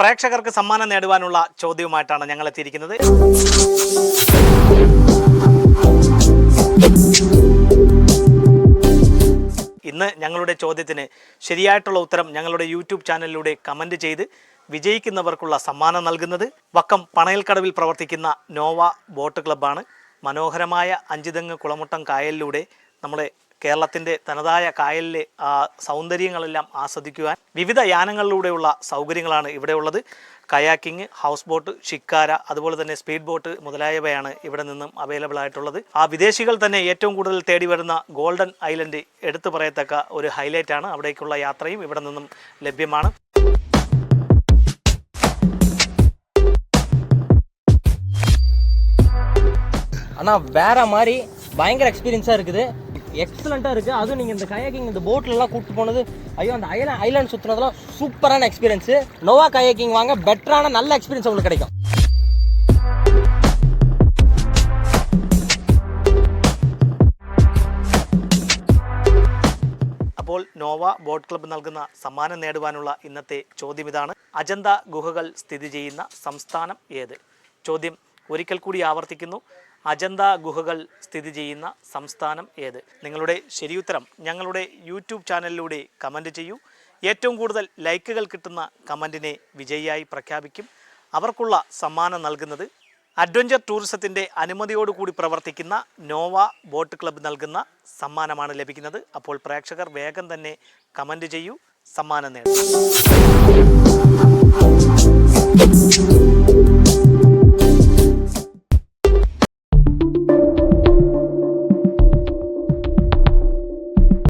പ്രേക്ഷകർക്ക് സമ്മാനം നേടുവാനുള്ള ചോദ്യവുമായിട്ടാണ് ഞങ്ങൾ എത്തിയിരിക്കുന്നത്. ഇന്ന് ഞങ്ങളുടെ ചോദ്യത്തിന് ശരിയായിട്ടുള്ള ഉത്തരം ഞങ്ങളുടെ യൂട്യൂബ് ചാനലിലൂടെ കമന്റ് ചെയ്ത് വിജയിക്കുന്നവർക്കുള്ള സമ്മാനം നൽകുന്നത് വക്കം പണയൽക്കടവിൽ പ്രവർത്തിക്കുന്ന നോവ ബോട്ട് ക്ലബ്ബാണ്. മനോഹരമായ അഞ്ചുതെങ്ങ് കുളമുട്ടം കായലിലൂടെ നമ്മുടെ കേരളത്തിൻ്റെ തനതായ കായലിലെ ആ സൗന്ദര്യങ്ങളെല്ലാം ആസ്വദിക്കുവാൻ വിവിധ യാനങ്ങളിലൂടെയുള്ള സൗകര്യങ്ങളാണ് ഇവിടെ ഉള്ളത് കയാക്കിംഗ് ഹൗസ് ബോട്ട് ഷിക്കാര അതുപോലെ തന്നെ സ്പീഡ് ബോട്ട് മുതലായവയാണ് ഇവിടെ നിന്നും അവൈലബിൾ ആയിട്ടുള്ളത് ആ വിദേശികൾ തന്നെ ഏറ്റവും കൂടുതൽ തേടി വരുന്ന ഗോൾഡൻ ഐലൻഡ് എടുത്തു പറയത്തക്ക ഒരു ഹൈലൈറ്റ് ആണ് അവിടേക്കുള്ള യാത്രയും ഇവിടെ നിന്നും ലഭ്യമാണ് அண்ணா வேற மாதிரி பயங்கர எக்ஸ்பீரியன்ஸாக இருக்குது எக்ஸலண்ட்டாக இருக்குது அதுவும் நீங்கள் இந்த கயாக்கிங் இந்த போட்லலாம் கூப்பிட்டு போனது ஐயோ அந்த ஐலாண்ட் ஐலாண்ட் சுற்றுனதெல்லாம் சூப்பரான எக்ஸ்பீரியன்ஸு நோவா கயாக்கிங் வாங்க பெட்டரான நல்ல எக்ஸ்பீரியன்ஸ் உங்களுக்கு கிடைக்கும் അപ്പോൾ നോവ ബോട്ട് ക്ലബ്ബ് നൽകുന്ന സമ്മാനം നേടുവാനുള്ള ഇന്നത്തെ ചോദ്യം ഇതാണ് അജന്ത ഗുഹകൾ സ്ഥിതി ചെയ്യുന്ന സംസ്ഥാനം ഏത് ചോദ്യം ഒരിക്കൽ കൂടി ആവർത്തിക്കുന്നു. അജന്ത ഗുഹകൾ സ്ഥിതി ചെയ്യുന്ന സംസ്ഥാനം ഏത്? നിങ്ങളുടെ ശരിയുത്തരം ഞങ്ങളുടെ യൂട്യൂബ് ചാനലിലൂടെ കമന്റ് ചെയ്യൂ. ഏറ്റവും കൂടുതൽ ലൈക്കുകൾ കിട്ടുന്ന കമന്റിനെ വിജയിയായി പ്രഖ്യാപിക്കും. അവർക്കുള്ള സമ്മാനം നൽകുന്നത് അഡ്വഞ്ചർ ടൂറിസത്തിന്റെ അനുമതിയോടുകൂടി പ്രവർത്തിക്കുന്ന നോവ ബോട്ട് ക്ലബ്ബ് നൽകുന്ന സമ്മാനമാണ് ലഭിക്കുന്നത്. അപ്പോൾ പ്രേക്ഷകർ വേഗം തന്നെ കമന്റ് ചെയ്യൂ. സമ്മാനം നേടും.